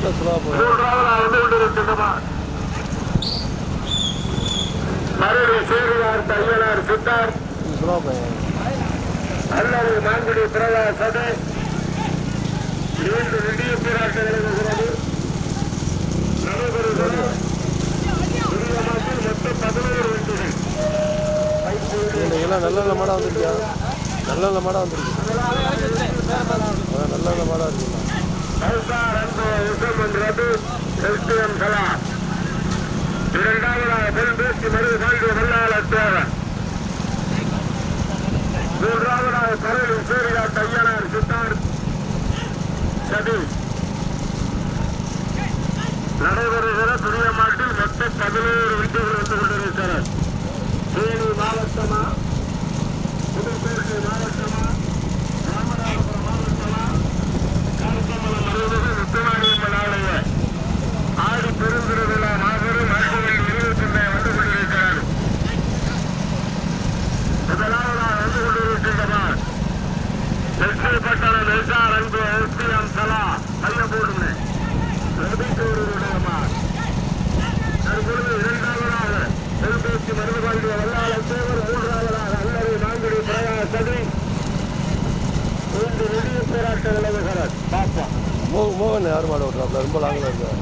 மூன்றாவதாக வந்து கொண்டிருக்கின்றனர் மறுபடி சேரியார் தையனார் சித்தார் ஸ்லோவாக போய் அல்லது மாங்குடி பிரகாசது இரண்டு நெடிய போராட்டம் நடைபெறுகிறது. நடைபெறுகிறது. மொத்தம் பதினோரு எல்லாம் நல்ல நல்ல மாடாக வந்துருக்கியா? நல்ல மாடாக வந்துருக்கு. நல்ல நல்ல மாடாக இருக்குண்ணா அன்பு உசம் என்றது எஸ்டிஎம் கலா இரண்டாவதாக பெண் பேசி மருது பாண்டிய மல்லாள தேவன் மூன்றாவதாக கரையில் சூரியா தையனார் சித்தார் சதீஷ் நடைபெறுகிற துரியமாட்டில் மொத்தம் பதினோரு வண்டிகள் வந்து கொண்டிருக்கிறார் தேனி மாவட்டமா புதுப்பேட்டை மாவட்டமா ராமநாதபுரம் மாவட்டமா கார்த்தமலம் அருள்மிகு முத்துமாரியம்மன் ஆலய ஆடி பெருந்திருவிழா மாபெரும் ஆண்டுகள் இருபத்தி வந்து கொண்டிருக்கிறது முதலாவதாக வந்து கொண்டிருக்கின்றனர் எஸ்பி பட்டணம் எஸ்ஆர் அன்பு எஸ்பிஎம் சலா மைய போடுங்க ரவிச்சோருடைய தற்பொழுது இரண்டாவதாக தென்பேசி மருதுபாண்டிய வல்லாள தேவர் மூன்றாவதாக அல்லது நான்குடி பிரகாஷ் சதி மூன்று நெடிய போராட்ட நிலவுகிறார் பாப்பா மோ மோகன் யார் மாடு ஓட்டுறாப்ல ரொம்ப லாங்கில் இருக்கா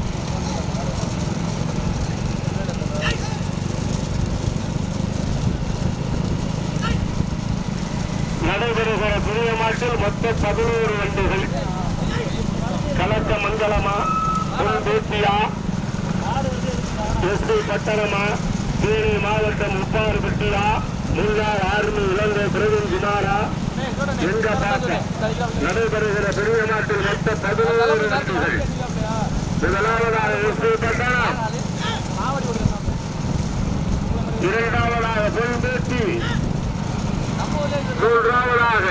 நடைபெறுகிற புதிய மாட்டில் மொத்தம் பதினோரு வண்டிகள் கலக்க மங்கலமா தேசியா எஸ்பி பட்டணமா? தேனி மாவட்டம் உப்பாறு பெட்டியா முன்னாள் ஆர்மி இழந்த பிரவீன் குமாரா? எங்க பார்க்க? நடைபெறுகிற பெரிய நாட்டில் மொத்த பதினோரு நாட்டுகள் முதலாவதாக எஸ்பி பட்டணம். இரண்டாவதாக பொன்பேட்டி மூன்றாவதாக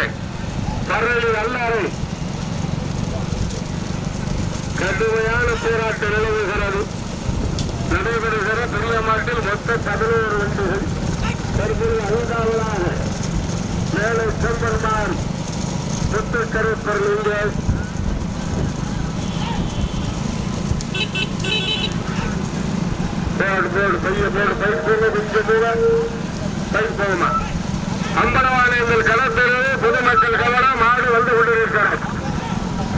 கரளி அல்லாறு கடுமையான போராட்டம் நிலவுகிறது. நடைபெறுகிற பெரிய மாட்டில் மொத்த பதினோரு வண்டிகள் தற்போது ஐந்தாவதாக மேலே செம்பர்மார் முத்துக்கருப்பர் லிங்கேஷ் போடு போடு பைய போடு பை போக கொஞ்சம் தூரம் பை போகுமா? அம்பரவாலயங்கள் களத்திலே பொதுமக்கள் கவனம் மாடு வந்து கொண்டிருக்கிறார்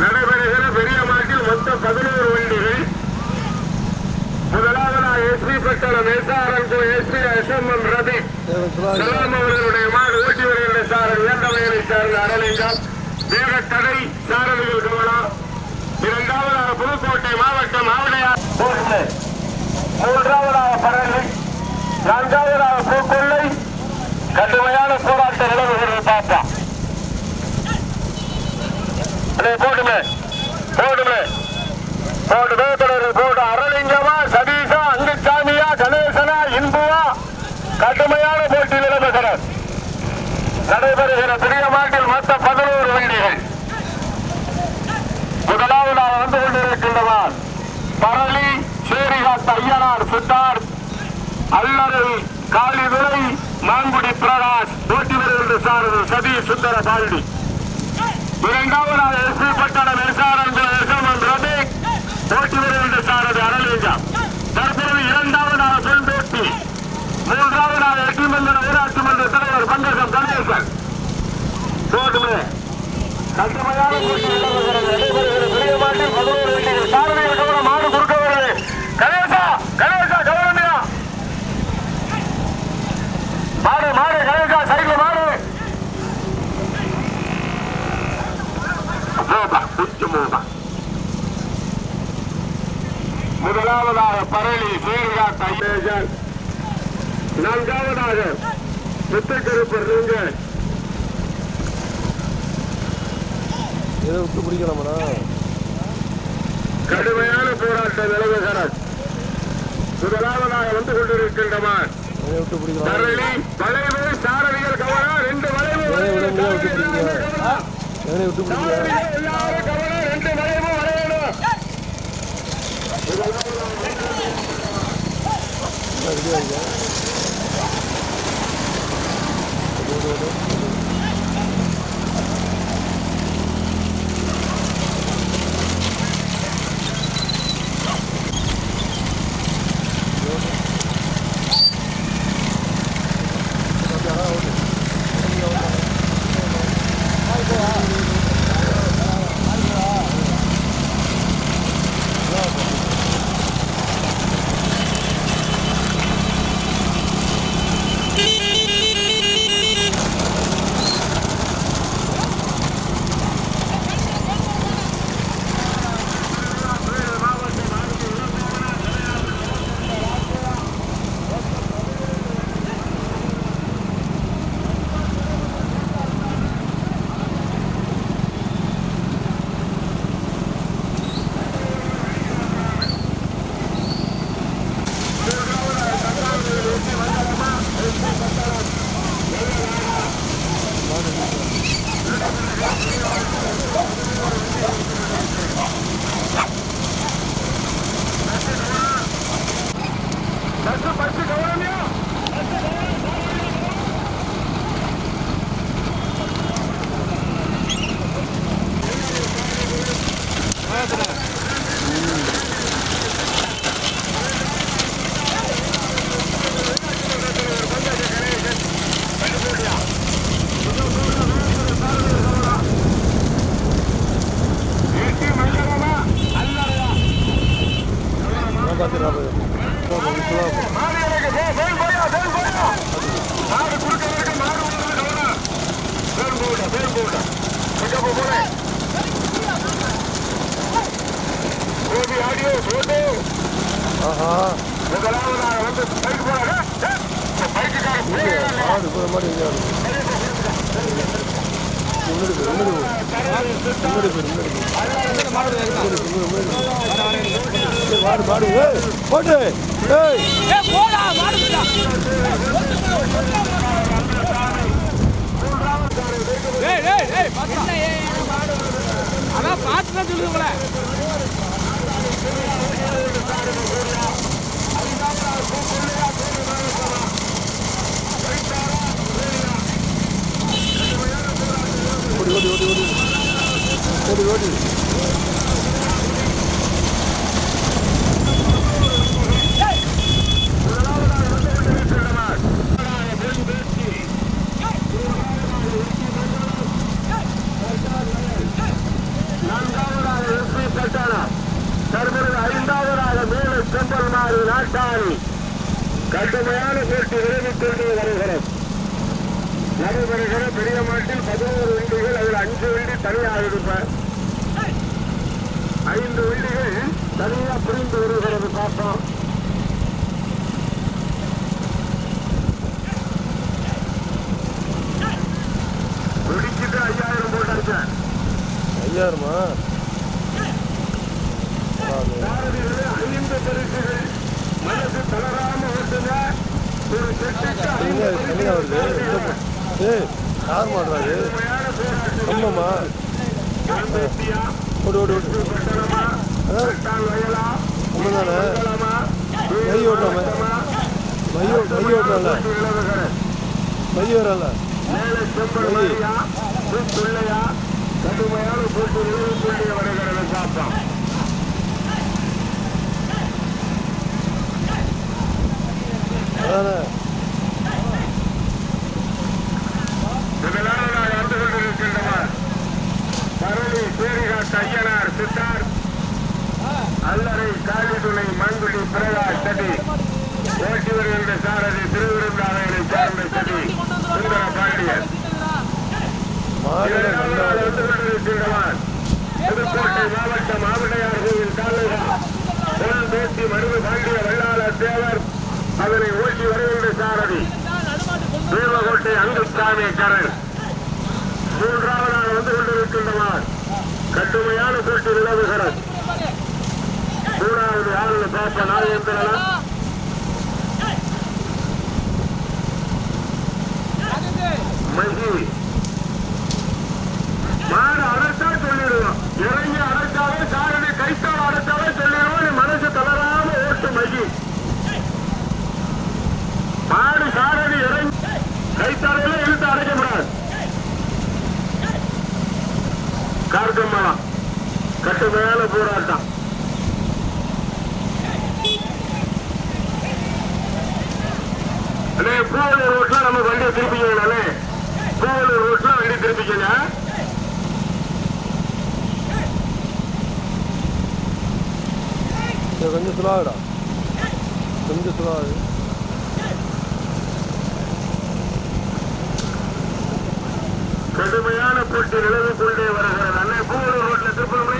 நடைபெறுகிற பெரிய மாட்டில் மொத்தம் பதினோரு வண்டிகள் முதலாவதாக எஸ்பி பட்டணம் எஸ்ஆர்எம் எஸ்பி எஸ்எம்எம் ரதி சலாம் அவர்களுடைய மாடு ஓட்டி வருகின்ற சாரல் வேந்தமையனை சார்ந்த அறலிங்கம் தடை சாரதிகள் கவனம் இரண்டாவதாக புதுக்கோட்டை மாவட்டம் ஆவடையார் மூன்றாவதாக பரலை நான்காவதாக பூக்கொள்ளை. கடுமையான போராட்டம் நிலவுகிறது பாப்பா. அடே, போடுமே. போடுமே. போடு வேப்பனரு போட்டு அரலிங்கமா சதீஷா. கடுமையான போட்டி நிலவுகிறது நடைபெறுகிற பெரிய மாட்டில் மொத்த பதினோரு வண்டிகள் முதலாவதாக வந்து கொண்டிருக்கின்றவர் பரளி சேரிகாத்த ஐயனார் சித்தார் அல்லறை காளிதுரை மாங்குடி பிரகாஷ் போட்டி வருகின்ற சாரதி சதீஷ் சுந்தர பாண்டி இரண்டாவதாக எஸ்பி பட்டணம் எஸ்ஆர்என் எஸ்எம்என் ரவி ஓட்டி வருகின்ற சாரதி அரலிங்கம் தற்போது இரண்டாவதாக சொல்பேட்டி மூன்றாவதாக எட்டிமந்திர ஊராட்சி மன்ற தலைவர் பங்கஜம் கணேசன் போட்டுமே கடுமையான போட்டி நிலவுகிறது. நடைபெறுகிற பதினோரு வண்டிகள். சாரதிகள் கவனம், மாடு குறுக்க வருது. கணேசா, கணேசா, கவனம்யா. மாடு, மாடு, கணேசா, மாடு. முதலாவதாக பரளி சீர்கா தையேஜன் நான்காவதாக முத்துக்கருப்பர் நீங்க. இதை விட்டு பிடிக்கலாமடா? கடுமையான போராட்டம் நிலவுகிறார் முதலாவதாக வந்து கொண்டிருக்கின்றமான் தரணி வளைவு சாரதிகள் கவனா ரெண்டு வளைவு விட்டு கவனா ரெண்டு வளைவு வளையணும் ediyorum. ஓட்டு அதான் பார்த்துதான் சொல்லுங்களேன் ஓடி ஓடி ஓடி. ஓடி ஓடி. பார்த்தால் கடுமையான போட்டி விரைவில் கொண்டு வருகிறது. நடைபெறுகிற பெரிய மாட்டில் பதினோரு வண்டிகள் அதில் அஞ்சு வண்டி தனியாக இருப்பேன் ஐந்து வண்டிகள் தனியாக பிரிந்து வருகிறது பார்த்தோம் முடிச்சுட்டு ஐயாயிரம் போட்டாச்சு. ஐயாயிரமா? தனியாக வருது ஏ யார் மாடுறாரு அம்மம்மா ஓடு ஓடு ஓடு அம்மா தானே மை ஓட்டுறாம மையோ மை ஓட்டுறால மை வரல மை கட்டுமையான போராட்டம் அண்ணே பூவலூர் ரோட்ல நம்ம வண்டியை திருப்பிக்கணும் பூவலூர் ரோட்ல வண்டி திருப்பிக்கணும் இது கொஞ்சம் சுலாவிடா கொஞ்சம் சுலாவு கடுமையான போட்டி நிலவு கொண்டே வருகிறது. அண்ணே பூவலூர் ரோட்ல திருப்பணுமே?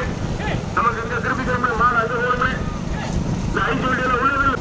நமக்கு எங்க திருப்பி கிளம்பு மாடு அது ஓடுமே இந்த ஐந்து வண்டியில உள்ளது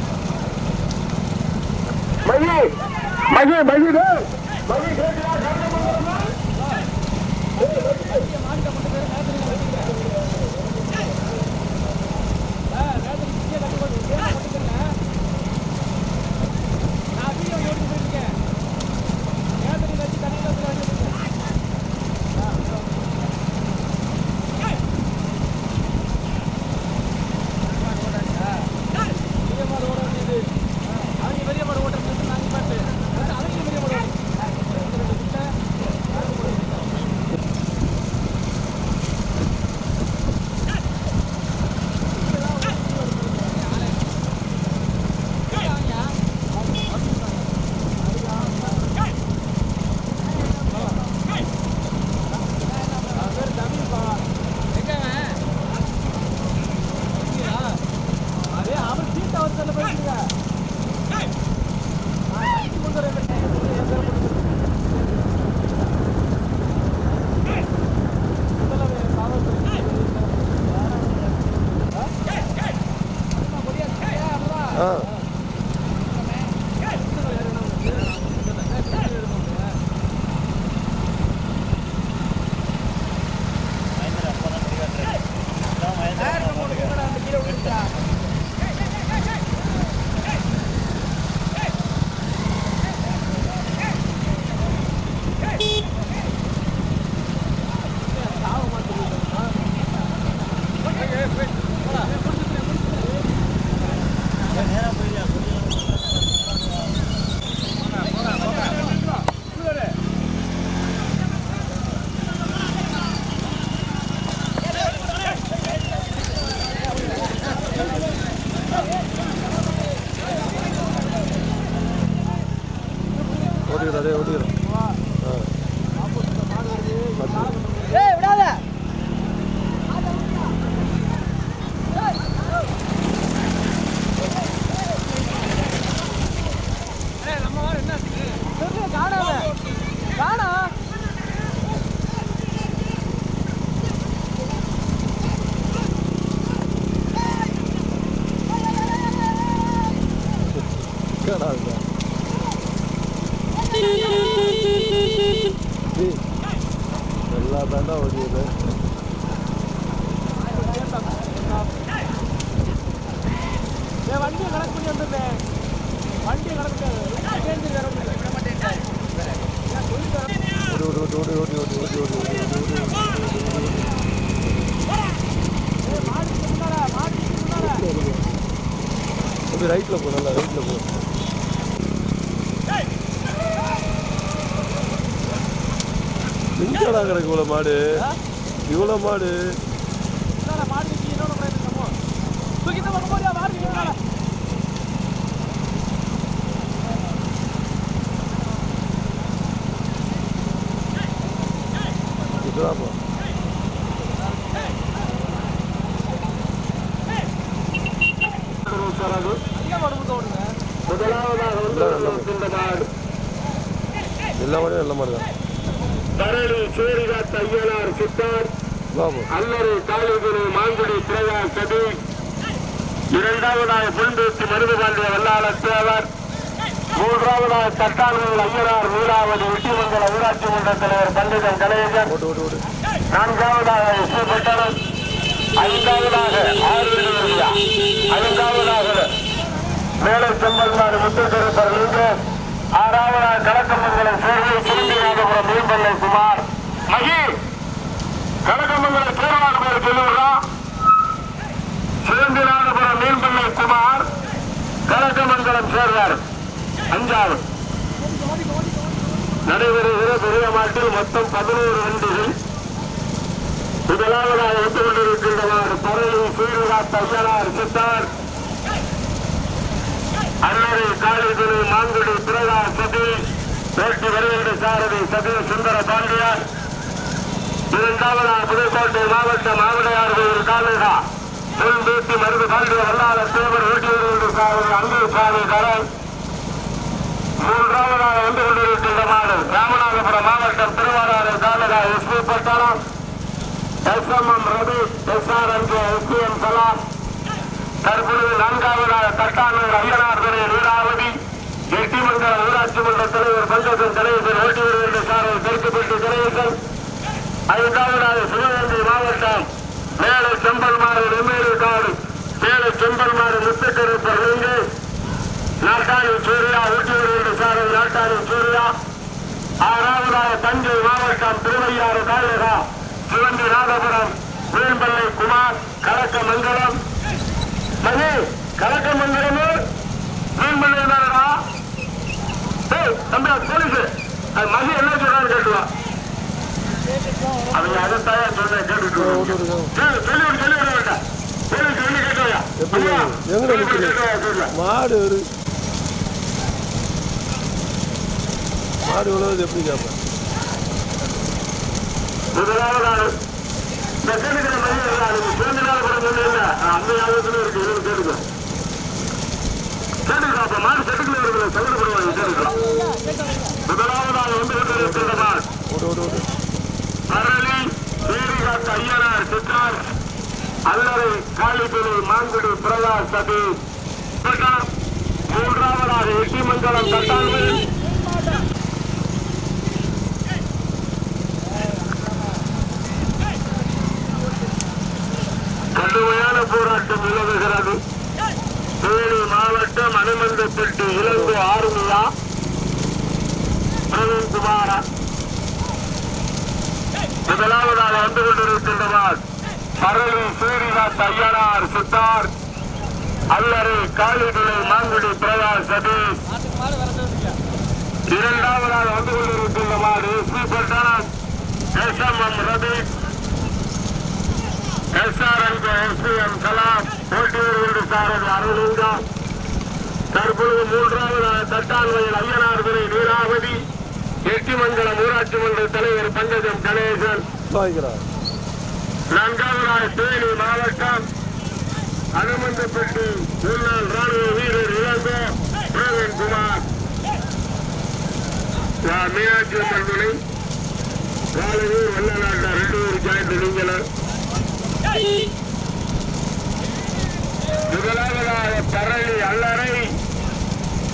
ലാഭേണ്ട ഓടിയത് വണ്ടി കണക്ക് കൂടി വണ്ടി കണക്ക് ഓടി ഓടി ഓടി ഓടി ഓടി ഓടി ഓടി ரைட்டில் போ நல்லா ரைட்டில் போ நிஞ்சடா கிடக்கு இவ்வளோ மாடு. இவ்வளோ மாடு Bravo. முதலாவதாக நல்ல மாதிரி நல்ல மாதிரி தான் பரணி சூரிகா தையனார் சித்தார். அல்லது தாலிகுரு மாங்குடி பிரகா கதி. இரண்டாவதாக புல்பேச்சு மருதுபாண்டிய வல்லாளர் தேவர். மூன்றாவதாக சட்டானூர் ஐயனார் மீனாவதி உச்சிமங்கல ஊராட்சி மன்ற தலைவர் பண்டிதன் கணேசன். நான்காவதாக விஸ்வபட்டணம் ஐந்தாவதாக ஆறுவீடு ஐந்தாவதாக மேலர் செம்பல்நாடு முத்துக்கருப்பர் லிங்கம். ஆறாவதாக கலக்கமங்கலம் சூரிய கரும்பல்லை குமார் மகி கனகமங்கல தேர்வாக பேர் சொல்லுவோம் சிவந்திராஜபுரம் மீன்பண்ணை குமார் கனகமங்கலம் சேர்வார். அஞ்சாவது. நடைபெறுகிற பெரிய மாட்டில் மொத்தம் பதினோரு வண்டிகள். முதலாவதாக வந்து கொண்டிருக்கின்றனர் பறையில் சீருகா தையனார் சித்தார். அன்னரை காளிகுரு மாங்குடி பிரகாஷ் சதீஷ். ஓட்டி வருகின்ற சாரதி சதீஷ் சுந்தர பாண்டியார். இரண்டாவதாக புதுக்கோட்டை மாவட்டம் ஆவடையார் கோயில் காலேகா முன்பேட்டி மருந்து பாண்டிய வல்லாள தேவர் ஓட்டி வருகின்ற சாரதி அன்பு சாமி கரன் மூன்றாவதாக வந்து கொண்டிருக்கின்ற மாடு ராமநாதபுரம் மாவட்டம் திருவாரூர் காலகா எஸ்பி பட்டாளம். S M M Ravi S R M K S P M Salam தற்பொழுது நான்காவதாக தட்டானூர் ஐயனார் துறை வீராவதி. எட்டிமங்கல ஊராட்சி மன்ற தலைவர் பங்கஜன் தலைவர் ஓட்டி வருகின்ற சாரை தெற்குப்பட்டு தலைவர்கள். ஐந்தாவதாக சிவகங்கை மாவட்டம் மேல செம்பல்மாறு நெம்மேறு காடு மேல செம்பல்மாறு முத்துக்கருப்பர் நீங்க நாட்டாணி சூர்யா ஊட்டி வருகின்ற சாரை நாட்டாணி சூர்யா. ஆறாவதாக தஞ்சை மாவட்டம் திருவையாறு தாலுகா சிவந்தி ராதபுரம் வீண்பள்ளை குமார் கலக்கமங்கலம். மகே கலக்கமங்கலமு வீண்பள்ளை தானடா தம்பி போலீஸ். அது மகி என்ன சொல்றான்னு கேட்டுவா. அவங்க அதைத்தான் சொல்றேன் கேட்டுட்டு சொல்லி சொல்லி சொல்லி விட வேண்டாம் போலீஸ் சொல்லி கேட்டுவையா எங்க மாடு ஒரு மாடு உழவுது எப்படி கேட்பேன் முதலாவதாக இந்த கேட்டுக்கிற நாள் கூட சொன்னீங்க அந்த ஞாபகத்துல இருக்கு. கேட்டுக்கோ. கேட்டுக்கலாம் மாடு செட்டுக்குள்ள இருக்கிற சவுடப்படுவாங்க கேட்டுக்கலாம் முதலாவதாக வந்து கொண்டிருக்கின்ற மாடு ஓடு ஐயனார் சித்தார் அல்லறை காளித்துறை மாங்குடி பிரகாஷ் சதி மூன்றாவதாக எட்டிமங்கலம் தட்டான்கள் கடுமையான போராட்டம் நிலவுகிறது. தேனி மாவட்டம் அனுமந்தப்பட்டு இலங்கு ஆர்மியா பிரவீன் பிரவீன்குமாரா முதலாவதாக வந்து கொண்டிருக்கின்றவர் பரளி சூரிநாத் ஐயனார் சித்தார் அல்லறை காளிதுளை மாங்குடி பிரகாஷ் சதீஷ். இரண்டாவதாக வந்து கொண்டிருக்கின்றவர் SP Pattanam S M M Ravi S R M S M Kalam. Pottiyur Sarathi Arulingam தற்பொழுது மூன்றாவதாக தட்டான்மையில் ஐயனார் துறை நீராவதி எட்டிமங்கலம் ஊராட்சி மன்ற தலைவர் பங்கஜம் கணேசன். நான்காவதாக தேனி மாவட்டம் அனுமந்தப்பட்டு முன்னாள் ராணுவ வீரர் இளங்கோ பிரவீன் குமார். மீனாட்சி அம்மன் துணை. வாழவூர் வல்லநாட்டா ரெண்டு பேரும் ஜாயிண்ட் நீங்களும் முதலாவதாக பரளி அல்லறை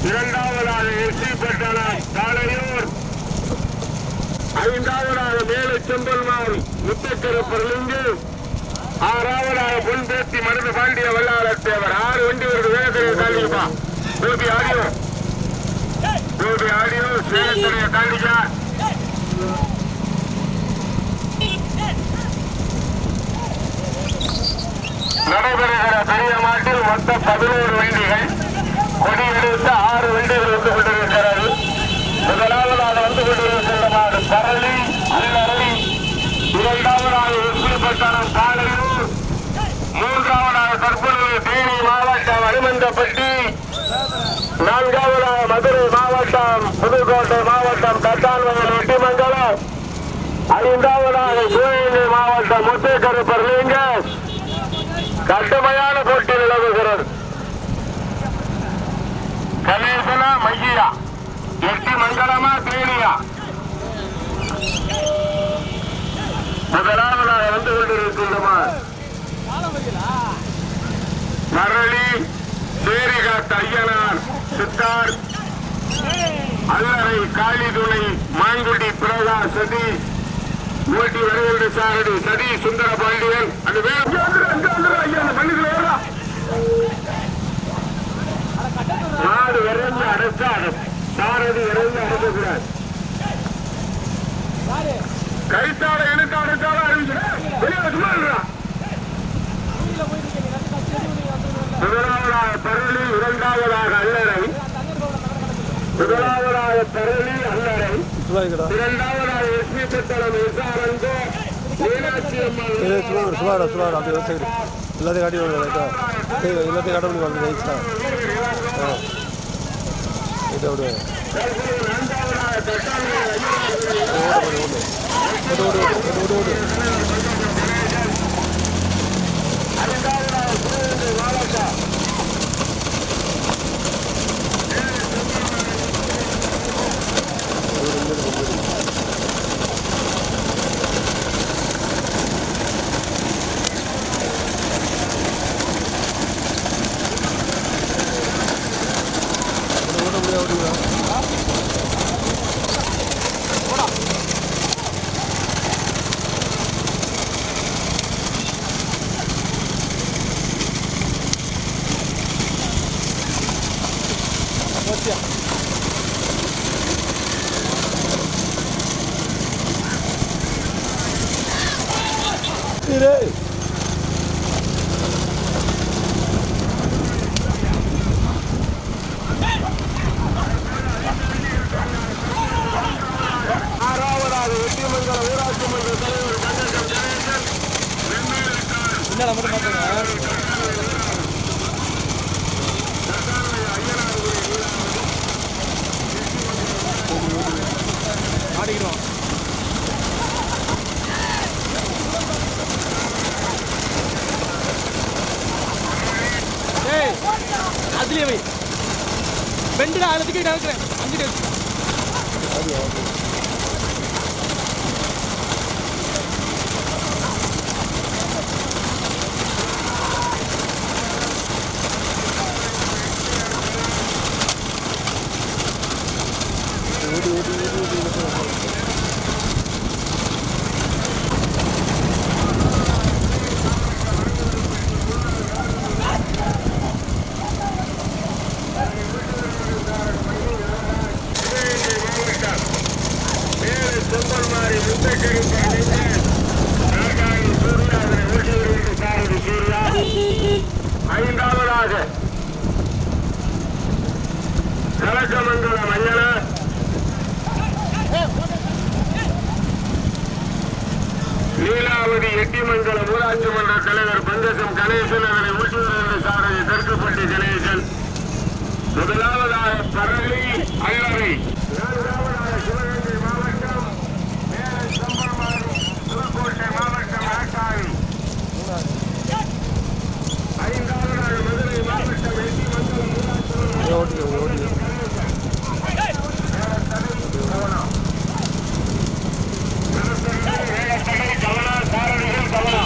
இரண்டாவதாக எஸ்டி பட்டணம் காலையூர் ஐந்தாவதாக மேலே செம்பல்மாள் முத்தக்கருப்பர்லிங்கு ஆறாவதாக பொன்பேத்தி மருந்து பாண்டிய வல்லாளர் தேவர் ஆறு வண்டி வருது வேகத்திலே தாண்டிப்பா கோபி ஆடியோ கோபி ஆடியோ சேலத்துடைய தாண்டிக்கா நடைபெறுகிற பெரிய மொத்தம் பதினோரு வண்டிகள் கொடி எடுத்து ஆறு வண்டிகள் வந்து கொண்டிருக்கிறது. முதலாவதாக வந்து கொண்டிருக்கிற நாடு பரளி அல்லறி இரண்டாவதாக எஸ்பி பட்டணம் காலையூர் மூன்றாவதாக தற்பொழுது தேனி மாவட்டம் அனுமந்தப்பட்டி நான்காவதாக மதுரை மாவட்டம் புதுக்கோட்டை மாவட்டம் தட்டான்வயல் வெட்டிமங்கலம் ஐந்தாவதாக சிவகங்கை மாவட்டம் முத்துக்கருப்பர் லிங்கம் கடுமையான போட்டி நிலவுகிறது. கணேசனா மையா எட்டி மங்கலமா தேனியா. முதலாவதாக வந்து கொண்டிருக்கின்றமா. மரளி சேரிகாத்த ஐயனார் சித்தார் அல்லறை காளிதுணை மாங்குடி பிரகா சதீஷ் ஓட்டி வருகின்ற சாரதி சதி சுந்தர பாண்டியன். அந்த வேறு. மாடு விரைந்து அடைச்சா அடை- சாரதி விரைந்து அடைக்கக்கூடாது. கைத்தாட சும்மா இல்லையா முதலாவதாக பரளி இரண்டாவதாக அல்லறை. முதலாவதாக பரளி அல்லறை. வாங்கிக்கிறா இரண்டாவதாக அப்படி எல்லாத்தையும் காட்டி விடுங்க எல்லாத்தையும் காட்ட முடியும் அப்படி ஆ ஓடு ஓடு ஓடு ஓடு ஓடு ஊராட்சி மன்ற ஓட்டுங்க ஓட்டுங்க வேகத்தடை கவனா சாரதிகள் கவனா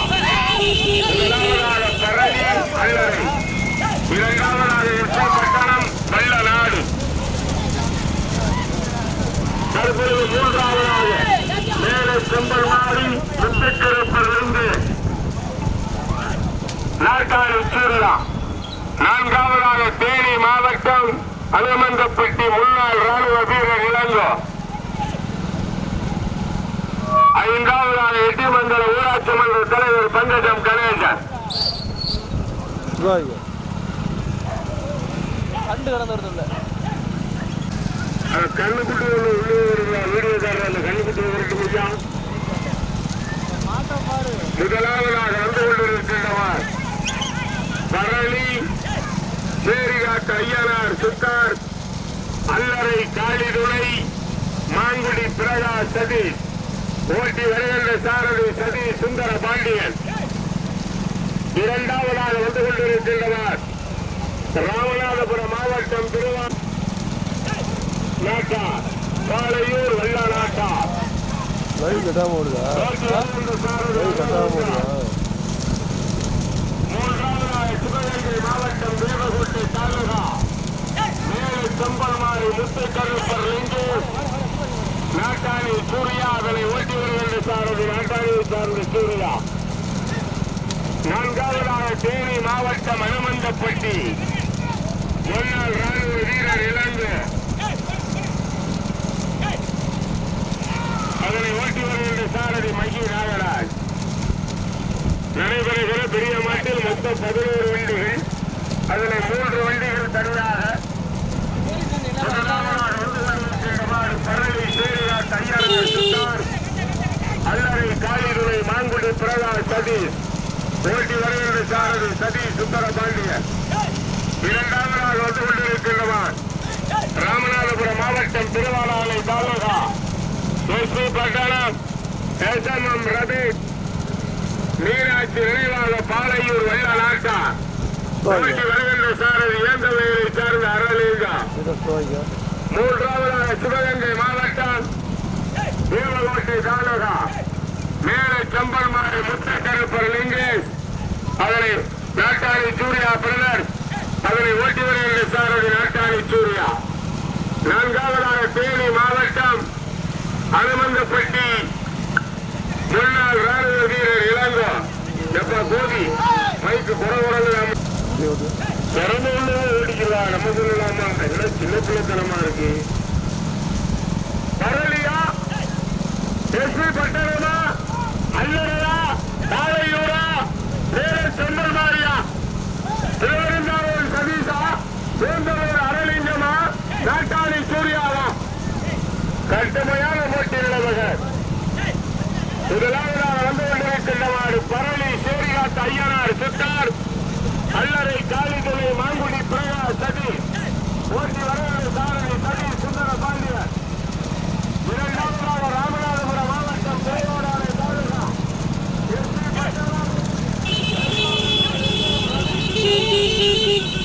முதலாவதாக பரளி அள்ளரை இரண்டாவதாக எட்டப்பட்டணம் வெள்ள நாடு தற்பொழுது மூன்றாவதாக மேலே செம்பல் மாறி முத்துக்கிழப்பிலிருந்து நாட்டாறு சூர்யா நான்காவதாக தேனி மாவட்டம் அனுமந்தப்பட்டி முன்னாள் ராணுவ வீரர் இளங்கோ ஐந்தாவதாக எட்டிமங்கல ஊராட்சி பங்கஜம் கணேசன். சிவாங்க கண்டு கடந்து கண்ணுக்குட்டி ஒன்று உள்ளே வருகிற வீடியோக்காரர் அந்த கண்ணுக்குட்டி வரட்டு முடியா மாட்டம் பாரு முதலாவதாக வந்து கொண்டிருக்கின்றவர் பரளி சேரிகாட்டு ஐயனார் சுத்தார் அல்லறை காளிதுணை மாங்குடி பிரகாஷ் சதீஷ். ஓட்டி வருகின்ற சாரதி சதீஷ் சுந்தர பாண்டியன். இரண்டாவதாக வந்து கொண்டிருக்கின்றவர் ராமநாதபுரம் மாவட்டம் திருவா நாட்டார் பாலையூர் வெள்ளா நாட்டார் லைவ் கட்டாம ஓடுதா லைவ் கட்டாம ஓடுதா மூன்றாவதாக சிவகங்கை மாவட்டம் தேவகோட்டை தாலுகா. மேலே செம்பல்மாரி முத்துக்கருப்பர் லிங்கு நாட்டாளி சூர்யா அதனை ஓட்டி வருகின்ற சாரதி. நாட்டாணியை சார்ந்த சூர்யா. நான்காவதாக தேனி மாவட்டம் அனுமந்தப்பட்டி. முன்னாள் ராணுவ வீரர் இளங்கு அதனை ஓட்டி வருகின்ற சாரதி மகி நாகராஜ் நடைபெறுகிற பெரிய மாட்டில் மொத்தம் பதினோரு வண்டிகள் அதில் மூன்று வண்டிகள் தனியாக முதலாவதாக வந்து கொண்டிருக்கின்றவாறு பரளி சேரியார் கையாளர் சுத்தார் அல்லறை காளிதுறை மாங்குடி பிரகா சதீஷ் போட்டி வருகின்ற சாரதி சதீஷ் சுந்தரபாண்டியன் இரண்டாவதாக வந்து கொண்டிருக்கின்றவர் ராமநாதபுரம் மாவட்டம் திருவாலாலை taluka. SP Pattalam S M M Ravi. Meenakshi நினைவாக பாலையூர் வெள்ள நாட்டா. போட்டி வருகின்ற சாரதி இயந்தவையை சார்ந்த அரலிங்கம் இதை சுவாங்க மூன்றாவதாக சிவகங்கை மாவட்டம் தேவகோட்டை தாலுகா. முத்தக்கருப்பர் லிங்கேஷ் அதனை நாட்டாளி சூர்யா பிரதர் அதனை ஓட்டி வருகின்ற சாரதி நாட்டாளி சூர்யா. நான்காவதாக தேனி மாவட்டம் அனுமந்தப்பட்டி முன்னாள் ராணுவ வீரர் இளங்கோ. எப்ப கோபி மைக்கு குறவுறங்க திறந்து திறமை ஓடிக்கலாம் நம்ம சொல்லலாமா? என்ன சின்ன பிள்ளைத்தனமா இருக்கு? பரவலியா எஸ்பி பட்டணமா? அல்லறையா திருவனந்தபுரம் சதீஷா வேந்தலூர் அரலிங்கமா நாட்டாளி சூர்யாவா? கட்டுமையான போட்டி நிலவகர் முதலாவதாக வந்து கொண்டிருக்கின்றவாறு பரளி சேரிகாத்து ஐயனார் சித்தார் அல்லறை காளிதுளை மாங்கு Beep, beep, beep.